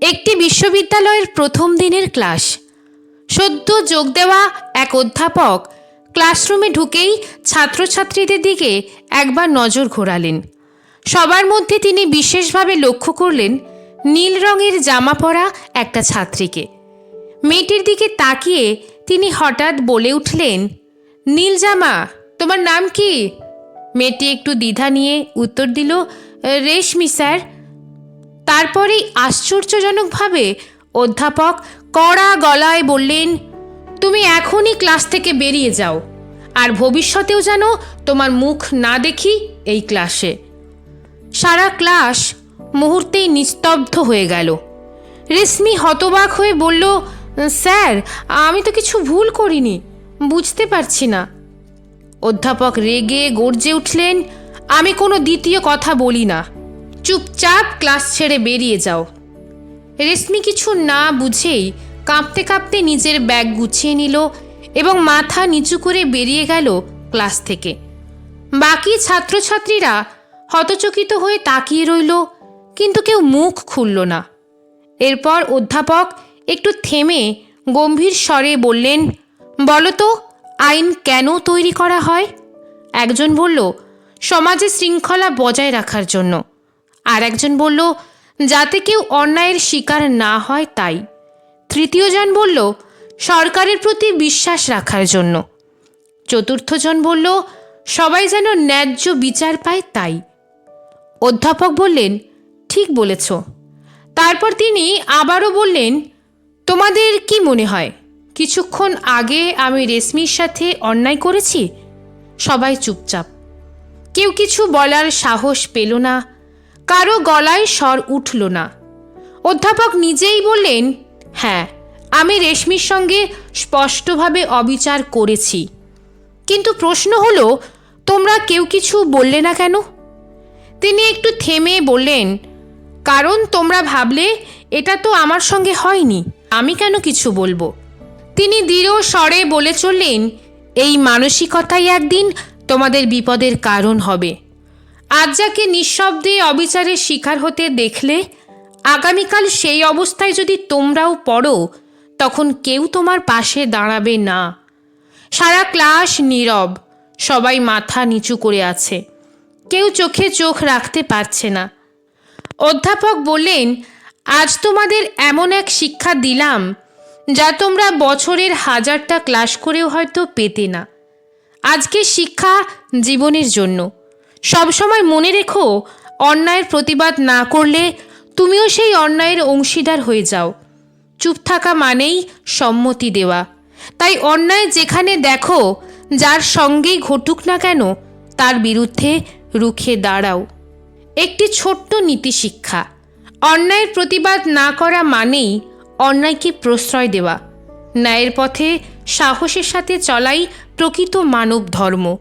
একটি বিশ্ববিদ্যালয়ের প্রথম দিনের ক্লাস। সদ্য যোগ দেওয়া এক অধ্যাপক ক্লাসরুমে ঢুকেই ছাত্রছাত্রীদের দিকে একবার নজর ঘোরালেন। সবার মধ্যে তিনি বিশেষভাবে লক্ষ্য করলেন নীল রঙের জামা পরা একটা ছাত্রীকে। মেয়েটির দিকে তাকিয়ে তিনি হঠাৎ বলে উঠলেন, নীল জামা, তোমার নাম কি? মেয়েটি একটু দ্বিধা নিয়ে উত্তর দিল, রেশমি, স্যার। তারপরেই আশ্চর্যজনকভাবে অধ্যাপক কড়া গলায় বললেন, তুমি এখনই ক্লাস থেকে বেরিয়ে যাও, আর ভবিষ্যতেও যেন তোমার মুখ না দেখি এই ক্লাসে। সারা ক্লাস মুহূর্তেই নিস্তব্ধ হয়ে গেল। রেশমি হতবাক হয়ে বলল, স্যার, আমি তো কিছু ভুল করিনি, বুঝতে পারছি না। অধ্যাপক রেগে গর্জে উঠলেন, আমি কোনো দ্বিতীয় কথা বলি না। চুপচাপ ক্লাস ছেড়ে বেরিয়ে যাও। রেশমি কিছু না বুঝেই কাঁপতে কাঁপতে নিজের ব্যাগ গুছিয়ে নিল এবং মাথা নিচু করে বেরিয়ে গেল ক্লাস থেকে। বাকি ছাত্রছাত্রীরা হতচকিত হয়ে তাকিয়ে রইল, কিন্তু কেউ মুখ খুলল না। এরপর অধ্যাপক একটু থেমে গম্ভীর স্বরে বললেন, বলো তো, আইন কেন তৈরি করা হয়? একজন বলল, সমাজে শৃঙ্খলা বজায় রাখার জন্য। আর একজন বলল, যাতে কেউ অন্যায়ের শিকার না হয় তাই। তৃতীয়জন বলল, সরকারের প্রতি বিশ্বাস রাখার জন্য। চতুর্থজন বলল, সবাই যেন ন্যায্য বিচার পায় তাই। অধ্যাপক বললেন, ঠিক বলেছ। তারপর তিনি আবারও বললেন, তোমাদের কি মনে হয়? কিছুক্ষণ আগে আমি রেশমির সাথে অন্যায় করেছি? সবাই চুপচাপ। কেউ কিছু বলার সাহস পেল না। কারও গলায় স্বর উঠল না। অধ্যাপক নিজেই বললেন হ্যাঁ আমি রেশমির সঙ্গে স্পষ্টভাবে অবিচার করেছি। কিন্তু প্রশ্ন হলো, তোমরা কেউ কিছু বললে না কেন? তিনি একটু থেমে বললেন, কারণ তোমরা ভাবলে, এটা তো আমার সঙ্গে হয়নি, আমি কেন কিছু বলব? তিনি দৃঢ় স্বরে বলে চললেন, এই মানসিকতাই একদিন তোমাদের বিপদের কারণ হবে। আজ যাকে নিঃশব্দে অবিচারের শিকার হতে দেখলে, আগামীকাল সেই অবস্থায় যদি তোমরাও পড়ো, তখন কেউ তোমার পাশে দাঁড়াবে না। সারা ক্লাস নীরব, সবাই মাথা নিচু করে আছে। কেউ চোখে চোখ রাখতে পারছে না। অধ্যাপক বললেন, আজ তোমাদের এমন এক শিক্ষা দিলাম, যা তোমরা বছরের হাজারটা ক্লাস করেও হয়তো পেতে না। আজকে শিক্ষা জীবনের জন্য। সবসময় মনে রেখো, অন্যায়ের প্রতিবাদ না করলে তুমিও সেই অন্যায়ের অংশীদার হয়ে যাও। চুপ থাকা মানেই সম্মতি দেওয়া। তাই অন্যায় যেখানে দেখো, যার সঙ্গেই ঘটুক না কেন, তার বিরুদ্ধে রুখে দাঁড়াও। একটি ছোট্ট নীতি শিক্ষা, অন্যায়ের প্রতিবাদ না করা মানেই অন্যায়কে প্রশ্রয় দেওয়া। ন্যায়ের পথে সাহসের সাথে চলাই প্রকৃত মানব ধর্ম